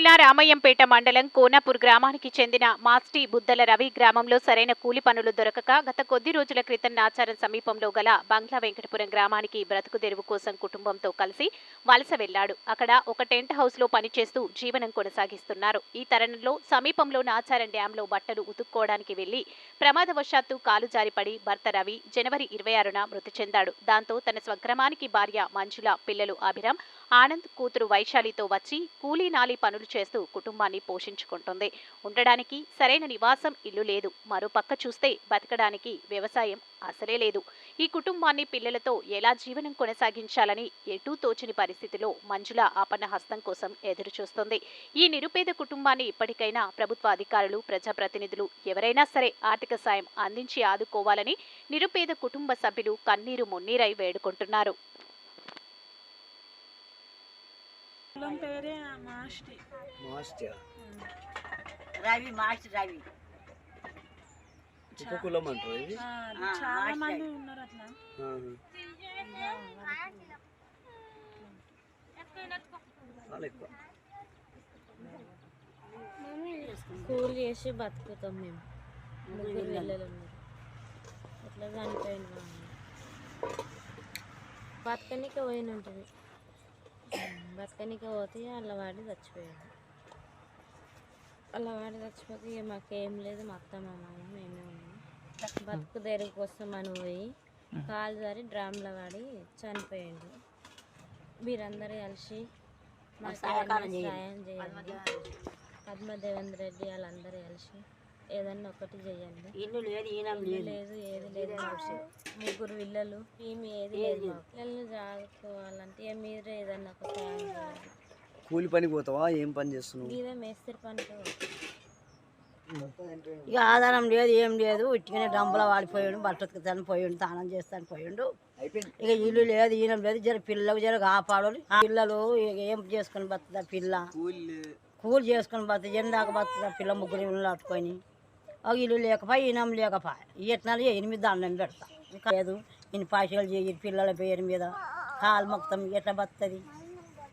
జిల్లా రామయ్యంపేట మండలం కోనాపూర్ గ్రామానికి చెందిన మాస్టి బుద్దల రవి గ్రామంలో సరైన కూలి పనులు దొరకక గత కొద్ది రోజుల క్రితం నాచారం సమీపంలో గల బంగ్లా వెంకటపురం గ్రామానికి బ్రతుకు తెరువు కోసం కుటుంబంతో కలిసి వలస వెళ్ళాడు అక్కడ ఒక టెంట్ హౌస్లో పనిచేస్తూ జీవనం కొనసాగిస్తున్నారు. ఈ తరుణంలో సమీపంలో నాచారం డ్యాంలో బట్టలు ఉతుక్కోవడానికి వెళ్ళి ప్రమాదవశాత్తు కాలు జారిపడి భర్త రవి జనవరి ఇరవై ఆరున మృతి చెందాడు. దాంతో తన స్వగ్రామానికి భార్య మంజుల పిల్లలు అభిరామ్ ఆనంద్ కూతురు వైశాలితో వచ్చి కూలీనాలి పనులు చేస్తూ కుటుంబాన్ని పోషించుకుంటుంది. ఉండడానికి సరైన నివాసం ఇల్లు లేదు. మరోపక్క చూస్తే బతకడానికి వ్యవసాయం అసలే లేదు. ఈ కుటుంబాన్ని పిల్లలతో ఎలా జీవనం కొనసాగించాలని ఎటూ తోచని పరిస్థితిలో మంజుల ఆపన్న హస్తం కోసం ఎదురుచూస్తుంది. ఈ నిరుపేద కుటుంబాన్ని ఇప్పటికైనా ప్రభుత్వ అధికారులు ప్రజాప్రతినిధులు ఎవరైనా సరే ఆర్థిక సాయం అందించి ఆదుకోవాలని నిరుపేద కుటుంబ సభ్యులు కన్నీరు మున్నీరై వేడుకుంటున్నారు. కులం పేరే మాస్టి మాస్టర్ రవి మాస్టర్ రవి. ఉపకులం అంటారు ఇది? చాలా మాస్టి మంది. ఉన్నారు అట్లా. చాలా ఎక్కువ. కూలి చేసి బతుకుతాం మేము. ముగ్గురు పిల్లలు ఉన్నారు. అట్లా చనిపోయిన. బతకనికే పోయిన ఉంటుంది. బతకనికే పోతే అలా వాడి చచ్చిపోయాడు. అలా వాడి చచ్చిపోతే ఇక మాకేం లేదు మా అత్త మా మామ మేమే ఉన్నాం. బతుకు తెరుగు కోసం అని పోయి కాలు జారి డ్రామ్లో వాడి చనిపోయాడు. మీరందరూ కలిసి మాకు. సాయం చేయండి. పద్మదేవేంద్ర రెడ్డి వాళ్ళందరూ కలిసి ఏదన్నా ఒకటి చేయండి ఇల్లు లేదు ఈనం లేదు. లేదు ఏది లేదు మాకు. ముగ్గురు పిల్లలు మేము ఏది లేదు మాకు. పిల్లల్ని జాగ్రత్తవాలంటే ఇక మీరే ఏదన్నా ఒక సాయం చేయాలి. కూలి పనికి పోతావా? ఏం పని చేస్తున్నావు? మీరే మేస్త్రి పనికి ఇక ఆధారం లేదు ఏం లేదు. ఉట్టిగానే డంబులో వాడిపోయాడు బట్టకు చనిపోయాడు స్నానం చేస్తాను పోయాడు. ఇక ఇల్లు లేదు ఈనం లేదు. జర పిల్లలకు జర కాపాడు ఆ పిల్లలు ఇక ఏం చేసుకొని బతుందా పిల్ల? కూలి. చేసుకొని బతుంది ఎందాక బతుందా పిల్ల ముగ్గురు ఇల్లు పట్టుకొని ఒక ఇల్లు లేకపోయి ఇనం లేకపోయి. ఇట్నాలు ఎనిమిది దండం పెడతా. లేదు ఇన్ని పైసలు చేయి పిల్లల పేరు మీద కాలు మొత్తం ఎట్లా బతుంది